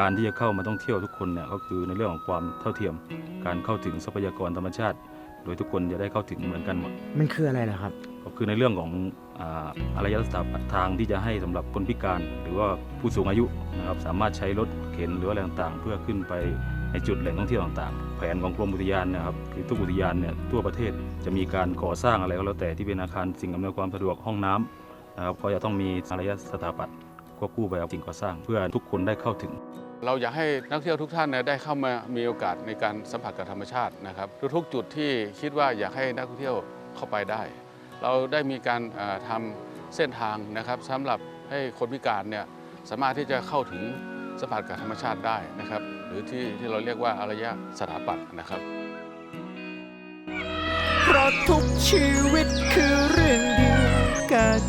การที่จะเข้ามาท่องเที่ยวทุกคนเนี่ยก็คือในเรื่องของความเท่าเทียม การเข้าถึงทรัพยากรธรรมชาติ โดยทุกคนจะได้เข้าถึงเหมือนกันหมดมันคืออะไรล่ะครับ ก็คือในเรื่องของอ่าอารยสถาปัตย์ทางที่จะให้สำหรับคนพิการ หรือว่าผู้สูงอายุนะครับสามารถใช้รถเข็นหรือว่าอะไรต่างๆ เพื่อขึ้นไปในจุดแหล่งท่องเที่ยวต่างๆ แผนของกรมอุทยานเนะครับคือทุกอุทยานเนี่ยทั่วประเทศจะมีการก่อสร้างอะไรก็แล้วแต่ที่เป็นอาคารสิ่งอำนวยความสะดวกห้องน้ำนะครับก็จะต้องมีอารยสถาปัตย์ควบคู่ไปกับสิ่งก่อสร้างเพื่อทุกคนได้เข้าถึง เราอยากให้นักท่องเที่ยวทุกท่านเนี่ยได้เข้ามามีโอกาสในการสัมผัสกับธรรมชาตินะครับ ทุกๆ จุดที่คิดว่าอยากให้นักท่องเที่ยวเข้าไปได้ เราได้มีการเอ่อทำเส้นทางนะครับสำหรับให้คนพิการเนี่ยสามารถที่จะเข้าถึงสัมผัสกับธรรมชาติได้นะครับ หรือที่ที่เราเรียกว่าอารยสถาปัตย์นะครับเพราะทุกชีวิตคือเรื่องเดียวกัน